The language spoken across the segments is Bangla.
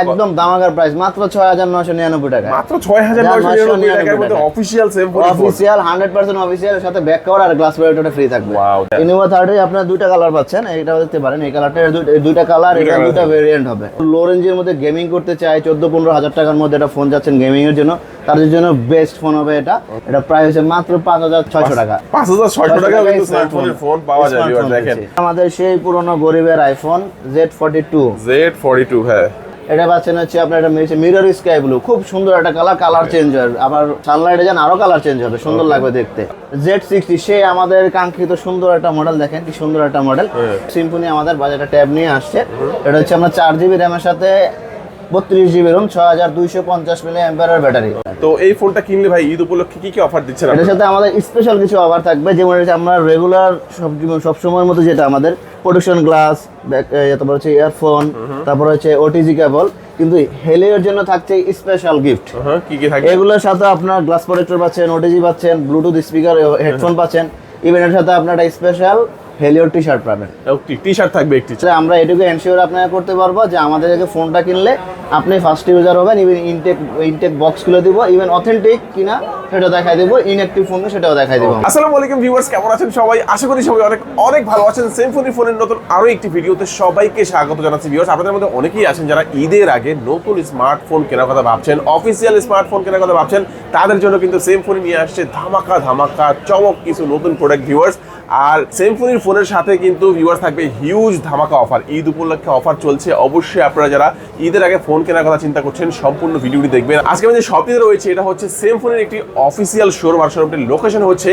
একদম দামাগার প্রাইস মাত্র ছয় হাজার নশো নিরানব্বই টাকা মাত্র ছয় হাজার নয়শো নিরানব্বই টাকার মধ্যে। Official same official hundred percent official সাথে ব্যাক কভার আর গ্লাস ব্যারিয়ারটা ফ্রি থাকবে। That- ইনোভা থার্ডে আপনার দুইটা কালার পাচ্ছেন এটা দেখতে পারেন এই কালারটা দুইটা কালার এটা দুইটা ভেরিয়েন্ট হবে। লো রেঞ্জের মধ্যে গেমিং করতে চাই চোদ্দ পনেরো হাজার টাকার মধ্যে এটা ফোন যাচ্ছেন গেমিং এর জন্য তাদের জন্য বেস্ট ফোন হবে এটা। এটা প্রাইস হচ্ছে মাত্র পাঁচ হাজার ছয়শো টাকা। পাঁচ হাজার ছয়শো টাকা কিন্তু স্মার্টফোনের ফোন পাওয়া যায় দেখেন। আমাদের সেই পুরনো গরিবের iPhone Z forty two Z forty two হ্যাঁ। এটা পাচ্ছেন হচ্ছে আপনার এটা মিরর স্কাই ব্লু খুব সুন্দর একটা কালার কালার চেঞ্জ হয়। আমার সানলাইটে যান আরও কালার চেঞ্জ হবে সুন্দর লাগবে দেখতে। জেড সিক্সটি সে আমাদের কাঙ্ক্ষিত সুন্দর একটা মডেল দেখেন কি সুন্দর একটা মডেল সিম্পুনি সিম্ফনি আমাদের বাজারে ট্যাব নিয়ে আসছে। এটা হচ্ছে আমরা চার জিবি র্যামের সাথে বত্রিশ জিবি রুম ছয় হাজার দুইশো পঞ্চাশ মিলি অ্যাম্পারের ব্যাটারি। তো এই ফোনটা কিনলে ভাই ঈদ উপলক্ষে কি কি অফার দিচ্ছেন এটার সাথে আমাদের স্পেশাল কিছু অফার থাকবে যেমন আমরা রেগুলার সব সব সময়ের মতো যেটা আমাদের প্রোটেকশন গ্লাস তারপর হচ্ছে ইয়ারফোন তারপর হচ্ছে ওটিজি কেবল কিন্তু হেলিওর জন্য থাকছে স্পেশাল গিফট কি কি থাকবে? এগুলোর সাথে আপনার গ্লাস প্রোটেক্টর পাচ্ছেন ওটিজি পাচ্ছেন ব্লুটুথ স্পিকার হেডফোন পাচ্ছেন ইভেন এর সাথে আপনার একটা স্পেশাল হেলিওর টি শার্ট পাবেন টি শার্ট থাকবে একটি। আমরা এটুকু এনশিওর করতে পারব যে আমাদের ফোনটা কিনলে আপনি ফার্স্ট ইউজার হবেন ইভেন ইনটেক ইনটেক বক্স খুলে দিব ইভেন অথেন্টিক কিনা সেটা দেখাই দেবো ইনঅ্যাক্টিভ ফোন সেটাও দেখাই দেবো। আসসালামু আলাইকুম ভিউয়ার্স কেমন আছেন সবাই? আশা করি সবাই অনেক অনেক ভালো আছেন। সেমফোনি ফোনের নতুন আরও একটি ভিডিওতে সবাইকে স্বাগত জানাচ্ছি ভিউয়ার্স আপনাদের মধ্যে অনেকেই আছেন যারা ঈদের আগে নতুন স্মার্টফোন কেনার কথা ভাবছেন অফিসিয়াল স্মার্টফোন কেনার কথা ভাবছেন তাদের জন্য কিন্তু সেমফোনি নিয়ে আসছে ধামাকা ধামাকা চমক কিছু নতুন প্রোডাক্ট ভিউয়ার্স আর সেমফোনির ফোনের সাথে কিন্তু ভিউয়ার থাকবে হিউজ ধামাকা অফার ঈদ উপলক্ষে অফার চলছে। অবশ্যই আপনারা যারা ঈদের আগে ফোন কেনার কথা চিন্তা করছেন, সম্পূর্ণ ভিডিওটি দেখবেন। আজকে আমি যে শপটিতে রয়েছে, এটা হচ্ছে সেমফোনের একটি অফিসিয়াল শোরুম আর শোরুমটির লোকেশন হচ্ছে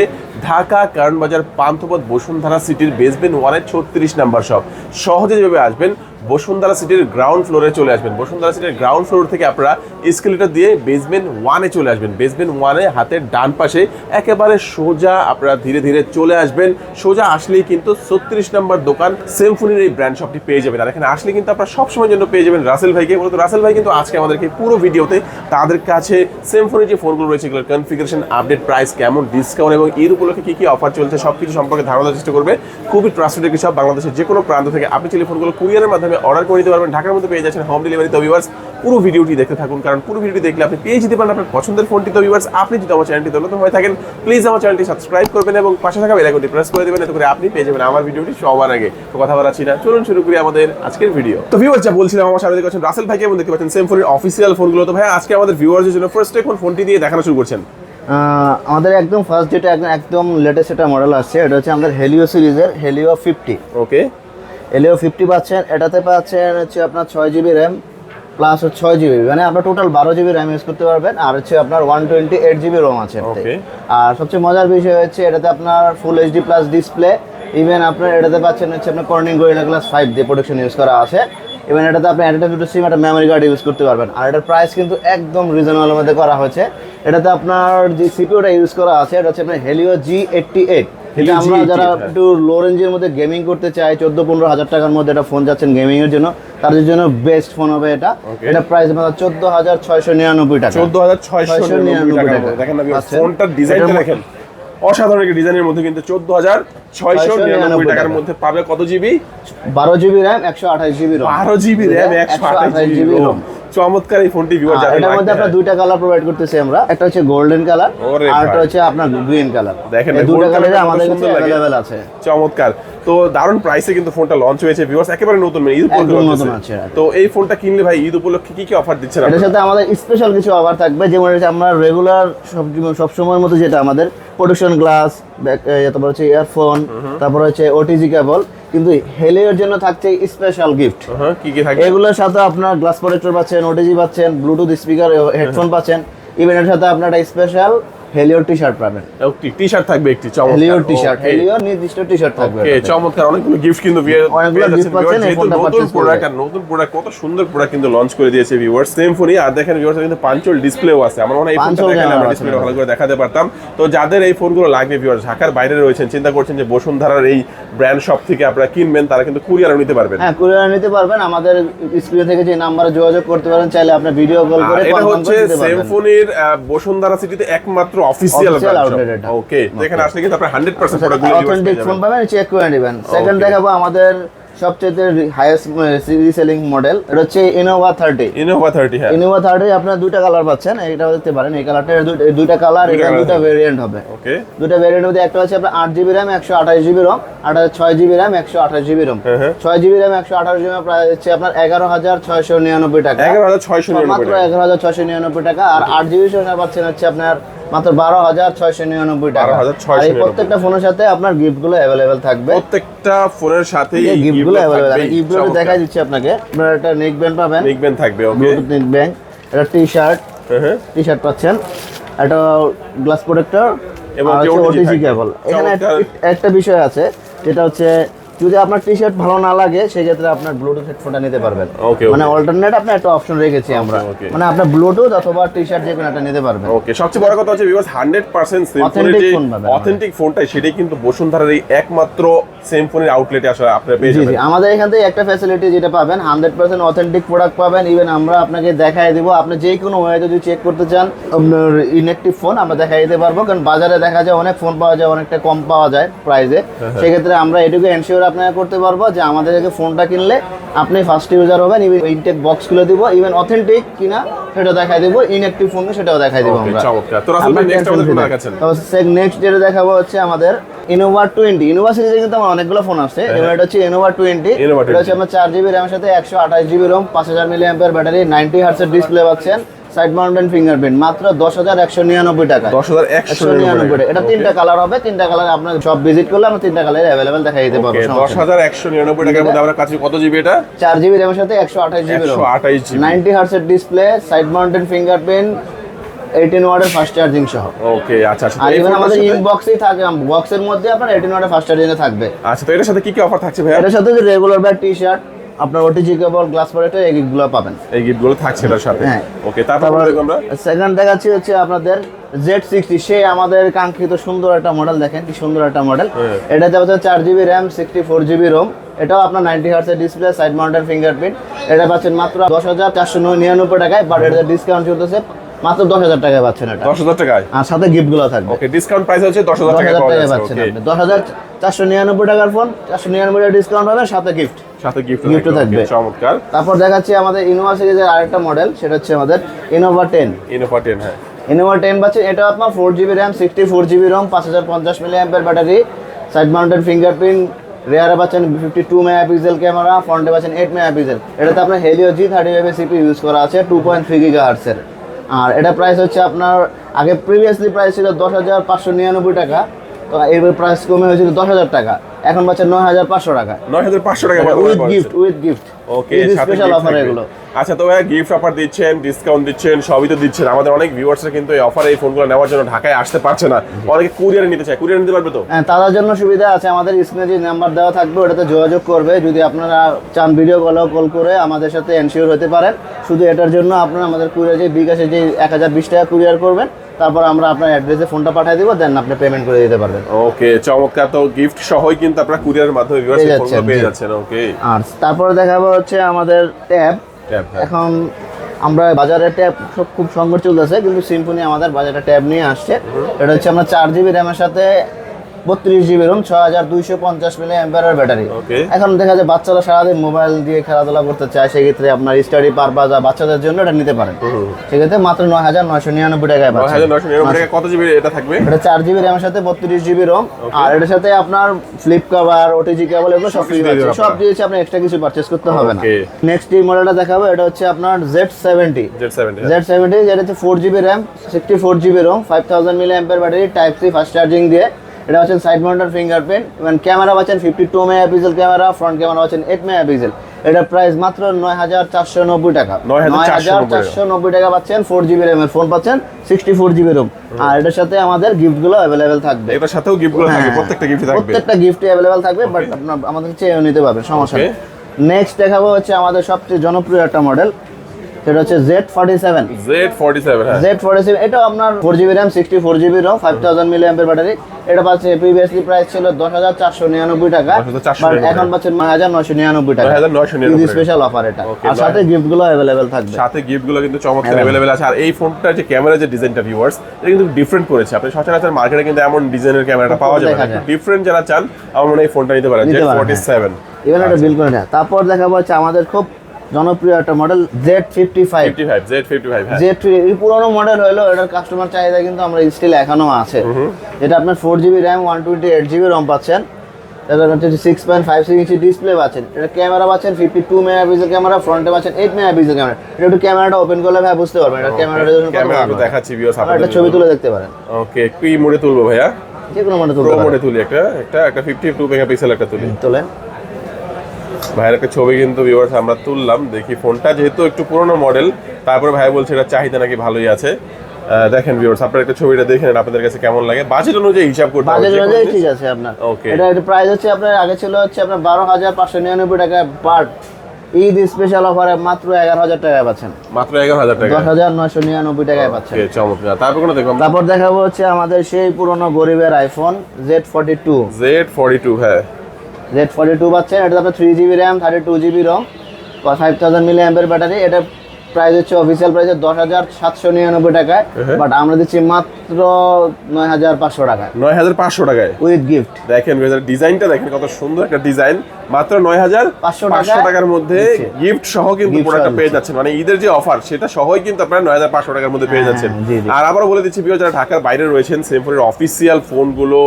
ঢাকা কারণ বাজার পান্থপথ, বসুন্ধরা সিটির বেসবেন ওয়ানের ছত্রিশ নাম্বার শপ সহজে যেভাবে আসবেন বসুন্ধরা সিটির গ্রাউন্ড ফ্লোরে চলে আসবেন। বসুন্ধরা সিটির গ্রাউন্ড ফ্লোর থেকে আপনারা স্কেলেটার দিয়ে বেসমেন্ট ওয়ানে চলে আসবেন। বেসমেন্ট ওয়ানে হাতের ডান পাশে একেবারে সোজা আপনারা ধীরে ধীরে চলে আসবেন। সোজা আসলেই কিন্তু ছত্রিশ নম্বর দোকান সেমফোনির এই ব্র্যান্ড শপটি পেয়ে যাবেন। আর এখানে আসলে কিন্তু আপনারা সবসময়ের জন্য পেয়ে যাবেন রাসেল ভাইকে। মূলত রাসেল ভাই কিন্তু আজকে আমাদেরকে পুরো ভিডিওতে তাদের কাছে সেমফোনির যে ফোনগুলো রয়েছে, এগুলোর কনফিগারেশন আপডেট প্রাইস কেমন ডিসকাউন্ট এবং এর উপলক্ষে কি কি অফার চলছে সব কিছু সম্পর্কে ধারণা দেওয়ার চেষ্টা করবে। খুবই ট্রাস্টেড শপ বাংলাদেশের যে কোনো প্রান্ত থেকে। আপনি চাইলে ফোনগুলো কুরিয়ারের মাধ্যমে অর্ডার করে দিতে পারবেন। ঢাকার মধ্যে পেয়ে যাচ্ছেন হোম ডেলিভারি তো ভিউয়ার্স পুরো ভিডিওটি দেখতে থাকুন কারণ পুরো ভিডিওটি দেখলে আপনি পেয়ে যেতে পারেন আপনার পছন্দের ফোনটি তো ভিউয়ার্স আপনি যদি আমার চ্যানেলটি নতুন হয়ে থাকেন প্লিজ আমার চ্যানেলটি সাবস্ক্রাইব করবেন এবং পাশে থাকা বেল আইকনটি প্রেস করে দেবেন এতে করে আপনি পেয়ে যাবেন আমার ভিডিওটি সবার আগে। তো কথা বলাচ্ছি না চলুন শুরু করি আমাদের আজকের ভিডিও তো ভিউয়ার্স যা বলছিলাম আমার সামনে দেখতে রাসেল ভাইকে এবং দেখতে পাচ্ছেন সেম ফোনের অফিসিয়াল ফোনগুলো তো ভাই আজকে আমাদের ভিউয়ার্সের জন্য ফার্স্ট কোন ফোনটি দিয়ে দেখানো শুরু করছেন? আমাদের একদম ফার্স্ট যেটা একদম একদম লেটেস্ট একটা মডেল আসছে। এটা হচ্ছে আমাদের হেলিও সিরিজের Helio fifty okay Helio fifty পাচ্ছেন এটাতে পাচ্ছেন হচ্ছে আপনার ছয় জিবি র্যাম প্লাস হচ্ছে ছয় জিবি মানে আপনার টোটাল বারো জিবি র্যাম ইউজ করতে পারবেন আর হচ্ছে আপনার one twenty eight GB ROM আছে আর সবচেয়ে মজার বিষয় হচ্ছে এটাতে আপনার full HD plus display even আপনার এটাতে পাচ্ছেন হচ্ছে আপনার কর্নিং গোরিলা গ্লাস ফাইভ দিয়ে প্রোডাকশন ইউজ করা আছে। ইভেন এটাতে আপনি একটা দুটো সিম একটা মেমোরি কার্ড ইউজ করতে পারবেন। আর এটার প্রাইস কিন্তু একদম রিজনেবল মধ্যে করা হয়েছে। এটাতে আপনার যে সিপিওটা ইউজ করা আছে এটা হচ্ছে আপনার হেলিও জি এইটটি এইট এটা আমরা যারা হ্যাঁ। একটু লো রেঞ্জের মধ্যে গেমিং করতে চাই চোদ্দ পনেরো হাজার টাকার মধ্যে একটা ফোন যাচ্ছেন গেমিং এর জন্য তাদের জন্য বেস্ট ফোন হবে এটা. এটা প্রাইস আমাদের চোদ্দ হাজার ছয়শো নিরানব্বই টাকা চোদ্দ হাজার ছয়শো নিরানব্বই টাকা দেখেন viewers, আচ্ছা। ফোনটার ডিজাইনটা দেখেন অসাধারণ একটা ডিজাইনের মধ্যে কিন্তু চোদ্দ হাজার ছয়শো নিরানব্বই টাকার মধ্যে পাবে কত জিবি বারো জিবি র্যাম একশো আঠাশ জিবি বারো জিবি র্যাম একশো আঠাশ জিবি চমৎকার এই ফোনটি ভিউয়ার এটার মধ্যে। আপনার দুইটা কালার প্রোভাইড করতেছি আমরা। একটা হচ্ছে গোল্ডেন কালার আর একটা হচ্ছে আপনার গ্রিন কালার দেখেন দুটো কালারে আমাদের কাছে অ্যাভেলেবেল আছে। চমৎকার। তো দারুণ প্রাইসে কিন্তু ফোনটা লঞ্চ হয়েছে ভিউয়ার্স একেবারে নতুন মানে ঈদ উপলক্ষে নতুন আছে। তো এই ফোনটা কিনলে ভাই ঈদ উপলক্ষে কি কি অফার দিচ্ছেন আপনারা? সাথে আমাদের স্পেশাল কিছু অফার থাকবে যেমন আমরা রেগুলার সব সব সময়ের মতো যেটা আমাদের প্রোটেকশন গ্লাস তারপর হচ্ছে ইয়ারফোন তারপর হচ্ছে ওটিজি কেবল কিন্তু হেলিওর জন্য থাকছে স্পেশাল গিফট কি কি থাকে এগুলোর সাথে আপনার গ্লাস প্রোটেক্টর পাচ্ছেন ওটিজি পাচ্ছেন ব্লুটুথ স্পিকার হেডফোন পাচ্ছেন ইভেন্টের এর সাথে আপনার একটা স্পেশাল হেলিওর টি শার্ট পাবেন। একটি টি শার্ট থাকবে একটি চমৎকার। হেলিওর টি শার্ট হেলিওর নির্দিষ্ট টি শার্ট থাকবে ওকে চমৎকার। অনেকগুলো গিফট কিন্তু অনেকগুলো gift পাচ্ছেন, নতুন প্রোডাক্ট আর নতুন প্রোডাক্ট কত সুন্দর প্রোডাক্ট কিন্তু লঞ্চ করে দিয়েছে সেম ফোনই আর দেখেন কিন্তু পাঞ্চল ডিসপ্লেও আছে। আমার মনে হয় এই ফোনটা দেখালে আমরা ডিসপ্লে ভালো করে দেখাতে পারতাম। তো যাদের এই ফোনগুলো লাগবে ভিউয়ার ঢাকার বাইরে রয়েছেন চিন্তা করছেন যে বসুন্ধরার এই ব্র্যান্ড শপ থেকে আপনারা কিনবেন তারা কিন্তু কুরিয়ারও নিতে পারবেন। হ্যাঁ কুরিয়ার নিতে পারবেন। আমাদের স্ক্রিনে থেকে যে নাম্বারে যোগাযোগ করতে পারেন চাইলে আপনি ভিডিও কল করে এটা হচ্ছে পারবেন। সেমফোনের বসুন্ধরা সিটিতে একমাত্র অফিসিয়াল এটা। ওকে যেখানে আসলে কিন্তু আপনার 100% প্রোডাক্টগুলো অথেন্টিক ফোন পাবেন চেক করে নেবেন। সেকেন্ড দেখাবো আমাদের সবচেয়ে হাইয়েস্ট রিসেলিং মডেল এটা হচ্ছে ইনোভা থার্টি ইনোভা থার্টি হ্যাঁ। ইনোভা থার্টি আপনার দুইটা কালার পাচ্ছেন এইটাও দেখতে পারেন। এই কালারটা দুইটা কালার এটা দুইটা ভেরিয়েন্ট হবে। ওকে দুটা ভ্যারিয়েন্ট মধ্যে একটা হচ্ছে আপনার আট জিবি র্যাম একশো আঠাশ জিবি রম আর ছয় জিবি র্যাম একশো আঠাশ জিবি রম হ্যাঁ, হ্যাঁ। ছয় জিবি র্যাম একশো আঠাশ জিবি প্রায় হচ্ছে আপনার এগারো হাজার ছয়শো নিরানব্বই টাকা। এগারো হাজার ছয়শো মাত্র এগারো হাজার ছয়শো নিরানব্বই টাকা। আর আট জিবি পাচ্ছেন হচ্ছে আপনার মাত্র বারো হাজার ছয়শো নিরানব্বই টাকা। 12,699 আর এই প্রত্যেকটা ফোনের সাথে আপনার গিফটগুলো অ্যাভেলেবেল থাকবে। প্রত্যেকটা ফোনের সাথে গিফটগুলো অ্যাভেলেবেল আমি গিফটগুলো দেখাই দিচ্ছি আপনাকে। আপনার একটা নেক ব্যান্ড পাবেন। দেখবেন থাকবে ব্লুটুথ নেক ব্যান্ড একটা টি শার্ট টি শার্ট পাচ্ছেন। একটা গ্লাস প্রোটেক্টর এবং থাকবে। কেবল এখানে এক- একটা বিষয় আছে যেটা হচ্ছে যদি আপনার টি শার্ট ভালো না লাগে সেই ক্ষেত্রে আপনার ব্লুটুথ হেডফোনটা নিতে পারবেন। মানে অল্টারনেট আপনি একটা অপশন রেখেছি আমরা। মানে আপনার ব্লুটুথ অথবা টি শার্ট যে কোনো একটা নিতে পারবেন। ওকে সবচেয়ে বড় কথা হচ্ছে ভিউয়ার্স 100% সেম ফোনের যে অথেন্টিক ফোনটাই সেটাই কিন্তু বসুন্ধরার এই একমাত্র সেম ফোনের আউটলেটে আসলে আপনারা পেয়ে যাবেন। আমাদের এখান থেকে একটা ফ্যাসিলিটি যেটা পাবেন হান্ড্রেড পার্সেন্ট অথেন্টিক প্রোডাক্ট পাবেন। ইভেন আমরা আপনাকে দেখাই দিব আপনি যে কোনো ওয়ে যদি চেক করতে চান আপনার ইনঅ্যাক্টিভ ফোন আমরা দেখাই দিতে পারব। কারণ বাজারে দেখা যায় অনেক ফোন পাওয়া যায় অনেকটা কম পাওয়া যায় প্রাইসে সেক্ষেত্রে আমরা এটুকু এনশিওর আপনাকে করতে পারব যে আমাদের ফোনটা কিনলে আপনি ফার্স্ট ইউজার হবেন ইভেন ইনটেক বক্স খুলে দিব ইভেন অথেন্টিক কিনা সেটা দেখাই দিব ইনঅ্যাক্টিভ ফোন সেটাও দেখাই দিব আমরা? নেক্সট যেটা দেখাবো হচ্ছে আমাদের ইনোভা টোয়েন্টি ইনোভা সিরিজে কিন্তু আমার অনেকগুলো ফোন আছে। এবার এটা হচ্ছে ইনোভা টোয়েন্টি এটা হচ্ছে আপনার চার জিবি র্যামের সাথে একশো আঠাশ জিবি রোম পাঁচ হাজার মিলি ব্যাটারি নাইনটি হার্সের ডিসপ্লে পাচ্ছেন। সাইড মাউন্টেন ফিঙ্গারপ্রিন্ট মাত্র দশ হাজার একশো নিরানব্বই টাকা দশ হাজার একশো নিরানব্বই টাকা। এটা তিনটা কালার হবে তিনটা কালার আপনার সব ভিজিট করলে আমরা তিনটা কালার অ্যাভেলেবেল দেখা দিতে পারব দশ হাজার একশো নিরানব্বই টাকার মধ্যে আমরা কাছে কত জিবি এটা? চার জিবি র্যামের সাথে একশো আঠাশ GB ninety হার্সের display side mountain fingerprint eighteen ওয়ার্ডের ফাস্ট চার্জিং সহ। ওকে আচ্ছা আচ্ছা ইভেন আমাদের ইনবক্সেই থাকে বক্সের মধ্যে আপনার এইটিন ওয়াটের ফাস্ট চার্জিংয়ে থাকবে। আচ্ছা তো এটার সাথে কি কি অফার থাকছে ভাই এটার সাথে যে রেগুলার ব্যাগ টি শার্ট আপনার ওটিজি কেবল গ্লাস প্রোটেক্টর এইগুলো পাবেন। এই গিফটগুলো থাকছে এটার সাথে? হ্যাঁ। ওকে তারপর আমরা সেকেন্ড দেখাচ্ছি হচ্ছে আপনাদের জেড সিক্সটি সে আমাদের কাঙ্ক্ষিত সুন্দর একটা মডেল দেখেন কি সুন্দর একটা মডেল হ্যাঁ। এটাতে হচ্ছে চার GB RAM sixty four GB ROM এটাও আপনার নাইনটি হার্সের ডিসপ্লে সাইড মাউন্টেন ফিঙ্গারপ্রিন্ট এটা পাচ্ছেন মাত্র দশ হাজার চারশো নিরানব্বই টাকায় বাট এটা ডিসকাউন্ট চলতেছে মাত্র দশ হাজার টাকায় পাচ্ছেন এটা। দশ হাজার টাকায়? আর সাথে গিফটগুলো থাকবে। ওকে ডিসকাউন্ট প্রাইস হচ্ছে দশ হাজার টাকায় পাচ্ছেন আপনি। দশ হাজার চারশো নিরানব্বই টাকার ফোন চারশো নিরানব্বই টাকা ডিসকাউন্ট পাবেন সাথে গিফট সাথে গিফট ও থাকবে। চমৎকার। তারপর দেখাচ্ছি আমাদের ইনোভা সিরিজের আরেকটা মডেল সেটা হচ্ছে আমাদের ইনোভা টেন ইনোভা টেন হ্যাঁ। ইনোভা টেন পাচ্ছে এটা আপনার four GB RAM sixty four GB ROM পাঁচ হাজার পঞ্চাশ milli অ্যাম্পের battery side mounted fingerprint রেয়ারে পাচ্ছেন ফিফটি টু মেগাপিক্সেল ক্যামেরা ফ্রন্টে পাচ্ছেন এইট মেগাপিক্সেল এটাতে আপনার Helio G thirty five C P করা আছে টু পয়েন্ট থ্রি গিগা হার্সের আর এটা প্রাইস হচ্ছে আপনার আগে প্রিভিয়াসলি প্রাইস ছিল দশ হাজার পাঁচশো নিরানব্বই টাকা তো এবার প্রাইস কমে হয়েছিল দশ হাজার টাকা। এখন পাচ্ছেন নয় হাজার পাঁচশো টাকা। নয় হাজার পাঁচশো টাকা with gift with gift okay special offer এগুলো। আচ্ছা তো ভাইয়া গিফট অফার দিচ্ছেন ডিসকাউন্ট দিচ্ছেন সবই তো দিচ্ছেন। আমাদের অনেক ভিউয়ার্সরা কিন্তু এই অফারে এই ফোনগুলো নেওয়ার জন্য ঢাকায় আসতে পারছে না। অনেকে কুরিয়ারে নিতে চায়। কুরিয়ারে নিতে পারবে তো? হ্যাঁ তাদের জন্য সুবিধা আছে। আমাদের স্ক্রিনে যে নাম্বার দেওয়া থাকবে ওটাতে যোগাযোগ করবে। যদি আপনারা চান ভিডিও কলও কল করে আমাদের সাথে এনশিওর হতে পারেন। শুধু এটার জন্য আপনারা আমাদের কুরিয়ার যে বিকাশে যে এক হাজার বিশ টাকা কুরিয়ার করবেন তারপর আমরা আপনার অ্যাড্রেসে ফোনটা পাঠিয়ে দিব দেন আপনি পেমেন্ট করে দিতে পারবেন। ওকে চমৎকার। তো গিফট সহই কিন্তু আপনারা কুরিয়ার মাধ্যমে ভিউয়ার্স পেয়ে যাচ্ছেন, পেয়ে যাচ্ছেন ওকে আর তারপরে দেখাবো হচ্ছে আমাদের ট্যাব ট্যাব এখন আমরা বাজারে ট্যাব সব খুব সংকট চলতেছে কিন্তু সিম্পনি আমাদের বাজারে ট্যাব নিয়ে আসছে। এটা হচ্ছে আমরা চার জিবি র্যামের সাথে বত্রিশ জিবি রুম ছয় হাজার দুইশো পঞ্চাশ মিলি অ্যাম্পারের ব্যাটারি এখন দেখা যায় বাচ্চারা সারাদিন মোবাইল দিয়ে খেলাধুলা করতে চায় সেক্ষেত্রে আপনার স্টাডি পারপাস আর বাচ্চাদের জন্য এটা নিতে পারেন। সেক্ষেত্রে মাত্র নয় হাজার নয়শো নিরানব্বই টাকায় পাচ্ছেন। টাকা কত জিবি এটা থাকবে? এটা চার জিবি র্যামের সাথে বত্রিশ জিবি রোম আর এটার সাথে আপনার ফ্লিপ কভার ওটিজি কেবল এগুলো সব ফ্রি সবকিছু সব। দিয়েছে আপনি এক্সট্রা কিছু পারচেস করতে হবে না. নেক্সট এই মডেলটা দেখাবো এটা হচ্ছে আপনার Z seventy Z seventy Z seventy যেটা হচ্ছে four GB RAM sixty four GB ROM five thousand milli অ্যাম্পের battery type C fast charging দিয়ে। এটা হচ্ছে সাইড মাউন্টার ফিঙ্গারপ্রিন্ট এবং ক্যামেরা পাচ্ছেন fifty two megapixel camera front camera পাচ্ছেন এইট মেগাপিক্সেল এটা প্রাইস মাত্র নয় হাজার চারশো নব্বই টাকা। নয় হাজার চারশো নব্বই টাকা পাচ্ছেন ফোর জিবি র্যামের ফোন পাচ্ছেন সিক্সটি ফোর জিবি রোম আর এটার সাথে আমাদের গিফটগুলো অ্যাভেলেবেল থাকবে। এটার সাথেও গিফটগুলো থাকবে হ্যাঁ, প্রত্যেকটা গিফট থাকবে। প্রত্যেকটা গিফটই অ্যাভেলেবেল থাকবে বাট আপনার আমাদের চেয়েও নিতে পারবেন সমস্যা নেই। নেক্সট দেখাবো হচ্ছে আমাদের সবচেয়ে জনপ্রিয় একটা মডেল সেটা হচ্ছে Z forty seven Z forty seven Z forty seven এটা আপনার four GB RAM sixty four GB ROM five thousand milli অ্যাম্পের battery এটা পাচ্ছে প্রিভিয়াসলি প্রাইস ছিল দশ হাজার চারশো নিরানব্বই টাকা। 10,499 But এখন পাচ্ছেন নয় হাজার নয়শো নিরানব্বই টাকা। 9,999 স্পেশাল অফার এটা। আর সাথে গিফটগুলো অ্যাভেলেবেল থাকবে। সাথে গিফটগুলো কিন্তু চমৎকার। অ্যাভেলেবেল আছে। আর এই ফোনটার যে ক্যামেরা যে ডিজাইনটা ভিউয়ার্স এটা কিন্তু ডিফারেন্ট করেছে। আপনি সচরাচর মার্কেটে কিন্তু এমন ডিজাইনের ক্যামেরাটা পাওয়া যাবে দেখা না। ডিফারেন্ট যারা চান আমার মনে এই ফোনটা নিতে পারেন। জেড ফর্টি সেভেন ইভেন একটা বিল করে তারপর দেখাবো হচ্ছে আমাদের খুব জনপ্রিয় একটা model Z fifty five Z fifty five Z এই পুরোনো মডেল হলো এটার কাস্টমার চাহিদা কিন্তু আমরা স্টিল এখনও আছে। এটা আপনার four GB RAM one twenty eight GB ROM পাচ্ছেন। এটা হচ্ছে six point five six inch display পাচ্ছেন। এটা ক্যামেরা পাচ্ছেন ফিফটি টু মেগাপিক্সেল ক্যামেরা ফ্রন্টে পাচ্ছেন এইট মেগাপিক্সেল ক্যামেরা এটা একটু ক্যামেরাটা ওপেন করলে ভাই বুঝতে পারবেন এটা ক্যামেরা ক্যামেরা একটু দেখাচ্ছি ভিউয়ার্স একটা ছবি তুলে দেখতে পারেন। ওকে কি মোডে তুলবো ভাইয়া? যে কোনো তুলতে পারেন। মোডে তুলি একটা একটা একটা ফিফটি টু মেগাপিক্সেল একটা তুলি। তোলেন। ভাইয়ের একটা ছবি কিন্তু ভিউয়ার্স আমরা তুললাম দেখি ফোনটা যেহেতু একটু পুরোনো মডেল তারপরে ভাই বলছে এটা চাহিদা নাকি ভালোই আছে। দেখেন ভিউয়ার্স আপনারা একটা ছবিটা দেখেন আপনাদের কাছে কেমন লাগে? বাজেট অনুযায়ী হিসাব করতে হবে, বাজেট অনুযায়ী ঠিক আছে আপনার। Okay. এটা এটা প্রাইস হচ্ছে আপনার আগে ছিল হচ্ছে আপনার বারো হাজার পাঁচশো নিরানব্বই টাকা পার ঈদ স্পেশাল অফারে মাত্র এগারো হাজার টাকায় পাচ্ছেন। মাত্র এগারো হাজার টাকা। দশ হাজার নয়শো নিরানব্বই টাকায় পাচ্ছেন। Okay, চমৎকার। তারপর কোনো দেখলাম তারপর দেখাবো হচ্ছে আমাদের সেই পুরনো গরিবের iPhone Z forty two Z forty two হ্যাঁ। জেড ফোর্টি টু পাচ্ছেন। এটা আপনার three GB RAM thirty two GB ROM five thousand milli অ্যাম্পের battery এটা প্রাইস হচ্ছে অফিসিয়াল প্রাইস দশ হাজার সাতশো নিরানব্বই টাকায় হ্যাঁ। বাট আমরা দিচ্ছি মাত্র নয় হাজার পাঁচশো টাকায়। নয় হাজার পাঁচশো টাকায়? উইথ গিফট দেখেন ডিজাইনটা দেখেন কত সুন্দর একটা ডিজাইন মাত্র নয় হাজার পাঁচশো টাকার মধ্যে গিফট সহ কিন্তু প্রোডাক্টটা পেয়ে। যাচ্ছেন। মানে ঈদের যে অফার সেটা সহই কিন্তু আপনারা নয় হাজার পাঁচশো টাকার মধ্যে পেয়ে হ্যাঁ, যাচ্ছেন। জি। আর আবারও বলে দিচ্ছি বিকজ যারা ঢাকার বাইরে রয়েছেন সেমফোনের অফিসিয়াল ফোনগুলো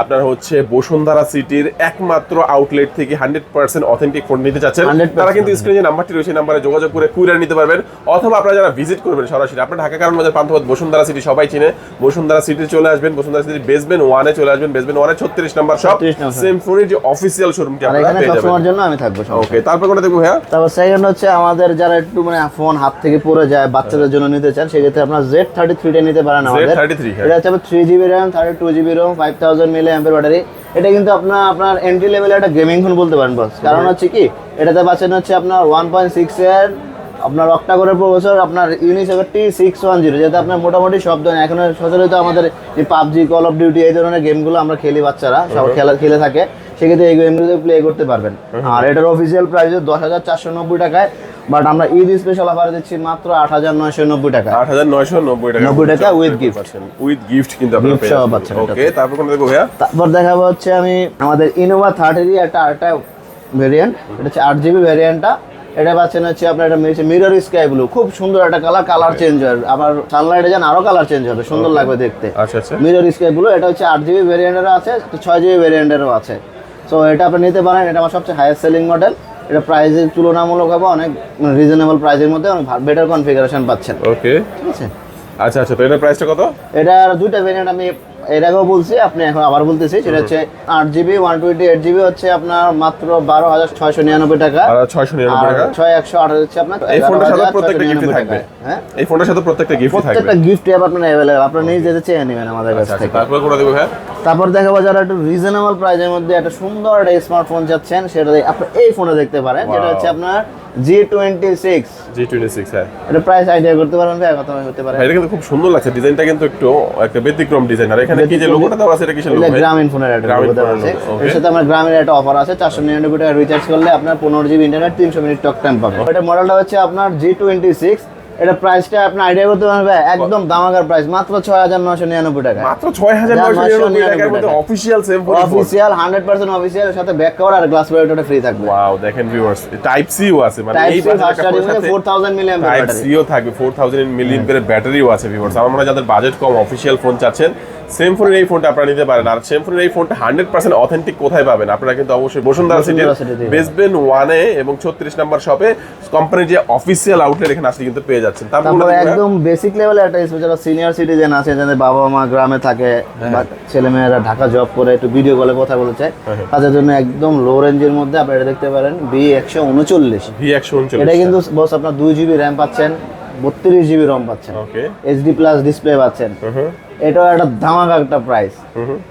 আপনার হচ্ছে বসুন্ধরা সিটির একমাত্র আউটলেট থেকে হান্ড্রেড পার্সেন্ট অথেন্টিক ফোন নিতে চাচ্ছেন। তারা কিন্তু স্ক্রিনে যে নাম্বারটি রয়েছে নাম্বারে যোগাযোগ করে কুরিয়ার নিতে পারবেন। অথবা আপনারা যারা ভিজিট করবেন সরাসরি আপনার ঢাকা কারণ বাজার পান্থপথ বসুন্ধরা সিটি সবাই চিনে। বসুন্ধরা সিটি চলে আসবেন বসুন্ধরা সিটি বেসমেন্ট ওয়ানে চলে আসবেন বেসমেন্ট ওয়ানে ছত্রিশ নাম্বার সব 36 নম্বর। যে অফিসিয়াল শোরুমটি আপনারা পেয়ে যাবেন। জন্য আমি থাকব ওকে তারপর কোনটা দেখব ভাইয়া? তারপর সেকেন্ড হচ্ছে আমাদের যারা একটু মানে ফোন হাত থেকে পড়ে যায় বাচ্চাদের জন্য নিতে চান সেক্ষেত্রে আপনার জেড থার্টি থ্রিটা নিতে পারেন আমাদের। Z33 হ্যাঁ। এটা হচ্ছে three GB RAM thirty two GB ROM five thousand milli অ্যাম্পের battery এটা কিন্তু আপনার আপনার এন্ট্রি লেভেলের একটা গেমিং ফোন বলতে পারেন বস কারণ হচ্ছে কি এটাতে পাচ্ছেন হচ্ছে আপনার ওয়ান পয়েন্ট সিক্স এর আপনার অক্টা করে প্রসেসর আপনার টি সিক্স ওয়ান জিরো যেটা আপনার মোটামুটি সব ধরনের এখন সচরাচর আমাদের যে পাবজি কল অফ ডিউটি এই ধরনের গেমগুলো আমরা খেলি বাচ্চারা সব খেলা খেলে থাকে সেক্ষেত্রে এই গেমগুলো প্লে করতে পারবেন। আর এটার অফিসিয়াল প্রাইস দশ হাজার চারশো নব্বই টাকায় বাট আমরা ঈদ স্পেশাল অফার দিচ্ছি মাত্র আট হাজার নয়শো নব্বই টাকা। আট হাজার নয়শো নব্বই টাকা 90 টাকা with gift। উইথ গিফট কিন্তু আপনারা সহ পাচ্ছেন ওকে তারপর কোনটা দেখব ভাইয়া? তারপর দেখাবো হচ্ছে আমি আমাদের ইনোভা থার্টিরই একটা আরেকটা ভেরিয়েন্ট এটা হচ্ছে আট জিবি ভেরিয়েন্টটা এটা পাচ্ছেন হচ্ছে আপনার এটা মিরর স্কাই ব্লু খুব সুন্দর একটা কালার কালার চেঞ্জ হয়। আবার সানলাইটে যান আরও কালার চেঞ্জ হবে সুন্দর লাগবে দেখতে। আচ্ছা আচ্ছা। মিরর স্কাই ব্লু এটা হচ্ছে আট জিবি ভেরিয়েন্টেরও আছে তো ছয় জিবি ভেরিয়েন্টেরও আছে। সো এটা আপনি নিতে পারেন এটা আমার সবচেয়ে হাইয়েস্ট সেলিং মডেল এটা প্রাইসের তুলনামূলকভাবে অনেক রিজনেবল প্রাইসের মধ্যে অনেক বেটার কনফিগারেশন পাচ্ছেন। ওকে ঠিক আছে? আচ্ছা আচ্ছা তো এটার প্রাইসটা কত? এটার দুইটা ভেরিয়েন্ট আমি এর আগেও বলছি আপনি এখন আবার বলতেছি সেটা হচ্ছে আট GB one twenty eight GB হচ্ছে আপনার মাত্র বারো হাজার ছয়শো নিরানব্বই টাকা। ছয়শো নিরানব্বই টাকা। ছয় একশো আঠারো হচ্ছে আপনার এই ফোনটার সাথে প্রত্যেকটা গিফট থাকবে। হ্যাঁ? এই ফোনটার সাথে প্রত্যেকটা গিফট থাকবে। প্রত্যেকটা গিফট অ্যাপ আপনার অ্যাভেলেবল আপনার নিজ যেতে চেয়ে নেবেন আমাদের কাছ আচ্ছা আচ্ছা থেকে। তারপর কোনটা দেখব ভাইয়া তারপর দেখাবো যারা একটু রিজনেবল প্রাইসের মধ্যে একটা সুন্দর একটা স্মার্টফোন চাচ্ছেন সেটা আপনি এই ফোনে দেখতে পারেন যেটা হচ্ছে আপনার G twenty six G twenty six হ্যাঁ। এটা প্রাইস আইডিয়া করতে পারেন ভাই হতে পারে। এটা কিন্তু খুব সুন্দর লাগছে। ডিজাইনটা কিন্তু একটু একটা ব্যতিক্রম ডিজাইন। আর এখানে কি যে লোগোটা দেওয়া আছে এটা কিসের লোগো গ্রামীণ ফোনের একটা লোগো দেওয়া আছে। এর সাথে আমার গ্রামীণ একটা অফার আছে চারশো নিরানব্বই টাকা রিচার্জ করলে আপনার পনেরো জিবি ইন্টারনেট তিনশো মিনিট টক টাইম পাবেন। এটা মডেলটা হচ্ছে আপনার জি টোয়েন্টি সিক্স এটা প্রাইসটা আপনি আইডিয়া করতে পারবেন ভাই, একদম দামাকার প্রাইস মাত্র ছয় হাজার নশো নিরানব্বই টাকা। মাত্র ছয় হাজার যা, নয়শো নিরানব্বই টাকার মধ্যে same phone official hundred percent official সাথে ব্যাক কভার আর গ্লাস ব্যাটারিটা ফ্রি থাকবে। ওয়াও দেখেন ভিউয়ার্স টাইপ সিও আছে মানে এই C four thousand milli type battery CO থাকবে ফোর থাউজেন্ড মিলি ব্যাটারিও আছে ভিউয়ার্স আমার যাদের বাজেট কম অফিসিয়াল ফোন চাচ্ছেন সেম ফোনের এই ফোনটা আপনারা নিতে পারেন। আর সেম ফোনের এই ফোনটা হান্ড্রেড পার্সেন্ট অথেন্টিক কোথায় পাবেন? আপনারা কিন্তু অবশ্যই বসুন্ধরা সিটির বেসবেন ওয়ানে এবং ছত্রিশ নাম্বার শপে কোম্পানির যে অফিসিয়াল আউটলেট এখানে আসলে কিন্তু পেয়ে যাচ্ছেন। তারপর তারপরে একদম বেসিক লেভেলে একটা যারা সিনিয়র সিটিজেন আছে যাদের বাবা মা গ্রামে থাকে হ্যাঁ। বা ছেলে মেয়েরা ঢাকা জব করে একটু ভিডিও কলে কথা বলতে চায় হ্যাঁ। তাদের জন্য একদম লো রেঞ্জের মধ্যে আপনারা এটা দেখতে পারেন বি একশো উনচল্লিশ বি একশো এটা কিন্তু বস আপনার দুই জিবি র্যাম পাচ্ছেন বত্রিশ জিবি রম পাচ্ছেন। এইচডি প্লাস ডিসপ্লে পাচ্ছেন। এটাও একটা ধামাকা একটা প্রাইস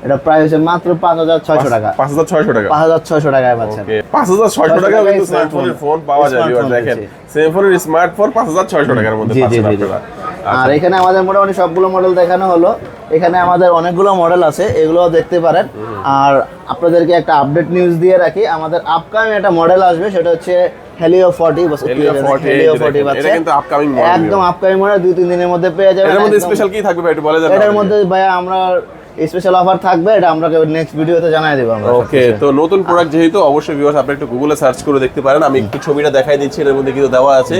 এটা প্রাইস হচ্ছে মাত্র পাঁচ হাজার ছয়শো টাকা। পাঁচ হাজার ছয়শো টাকা। পাঁচ হাজার ছয়শো টাকায় পাচ্ছেন। পাঁচ হাজার ছয়শো টাকা টাকায় কিন্তু। স্মার্টফোনের ফোন পাওয়া যায় দেখেন। স্যামসাংয়ের স্মার্টফোন পাঁচ হাজার ছয়শো টাকার মধ্যে পাচ্ছেন। আপনারা। আর এখানে আমাদের মোটামুটি সবগুলো মডেল দেখানো হলো। এখানে আমাদের অনেকগুলো মডেল আছে এগুলো দেখতে পারেন। আর আপনাদেরকে একটা আপডেট নিউজ দিয়ে রাখি। আমাদের আপকামিং একটা মডেল আসবে সেটা হচ্ছে হেলিও ফর্টি Helio 40 হেলিও এই যে ফর্টি দেখেন, এটা কিন্তু upcoming model। একদম আপকামিং মডেল দুই তিন দিনের মধ্যে পেয়ে যাবেন এটার মধ্যে স্পেশাল কি থাকবে ভাই একটু বলে দেন এটার মধ্যে ভাইয়া আমরা স্পেশাল অফার থাকবে এটা আমরা নেক্সট ভিডিওতে জানাই দেবো আমরা ওকে তো নতুন প্রোডাক্ট যেহেতু অবশ্যই ভিউয়ার্স আপনি একটু গুগলে সার্চ করে দেখতে পারেন। আমি একটু ছবিটা দেখাই দিচ্ছি এর মধ্যে কিন্তু দেওয়া আছে।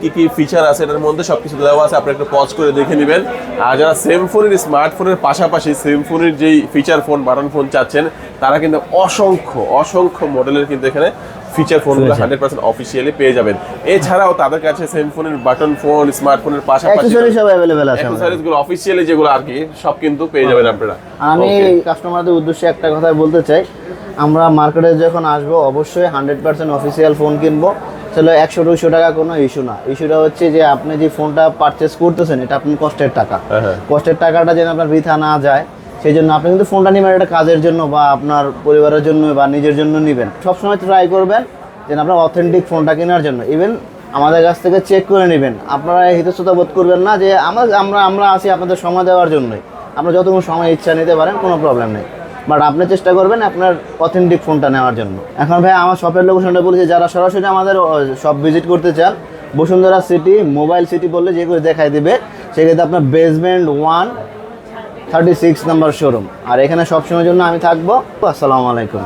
কি কি ফিচার আছে এটার মধ্যে সবকিছু দেওয়া আছে আপনি একটু পজ করে দেখে নেবেন। আর যারা সেম ফোনের স্মার্টফোনের পাশাপাশি সেম ফোনের যেই ফিচার ফোন বাটন ফোন চাচ্ছেন তারা কিন্তু অসংখ্য অসংখ্য মডেলের কিন্তু এখানে ফিচার ফোনগুলো হান্ড্রেড পার্সেন্ট অফিসিয়ালি পেয়ে যাবেন। এছাড়াও তাদের কাছে সেম ফোনের বাটন ফোন স্মার্টফোনের পাশাপাশি সব অ্যাভেলেবেল আছে অফিসিয়ালি যেগুলো আর কি সব কিন্তু পেয়ে যাবেন আপনারা। আমি কাস্টমারদের উদ্দেশ্যে একটা কথা বলতে চাই। আমরা মার্কেটে যখন আসব অবশ্যই হান্ড্রেড পার্সেন্ট অফিসিয়াল ফোন কিনবো। তাহলে একশো দুশো টাকা কোনো ইস্যু না। ইস্যুটা হচ্ছে যে আপনি যে ফোনটা পারচেস করতেছেন এটা আপনার কষ্টের টাকা। হ্যাঁ, হ্যাঁ। কষ্টের টাকাটা যেন আপনার বৃথা না যায় সেই জন্য আপনি কিন্তু ফোনটা নেবেন একটা কাজের জন্য বা আপনার পরিবারের জন্য বা নিজের জন্য নেবেন। সবসময় ট্রাই করবেন যেন আপনার অথেন্টিক ফোনটা কেনার জন্য। ইভেন আমাদের কাছ থেকে চেক করে নেবেন। আপনারা হিতস্ততা বোধ করবেন না যে আমরা আমরা আমরা আছি আপনাদের সময় দেওয়ার জন্যই। আপনারা যতক্ষণ সময় ইচ্ছা নিতে পারেন, কোনো প্রবলেম নেই। বাট আপনি চেষ্টা করবেন আপনার অথেন্টিক ফোনটা নেওয়ার জন্য। এখন ভাই, আমার শপের লোকেশনটা বলেছি, যারা সরাসরি আমাদের শপ ভিজিট করতে চান, বসুন্ধরা সিটি মোবাইল সিটি বললে যে করে দেখাই দিবে, সেক্ষেত্রে আপনার basement one thirty six number showroom. আর এখানে সবসময়ের জন্য আমি থাকব। আসসালামু আলাইকুম।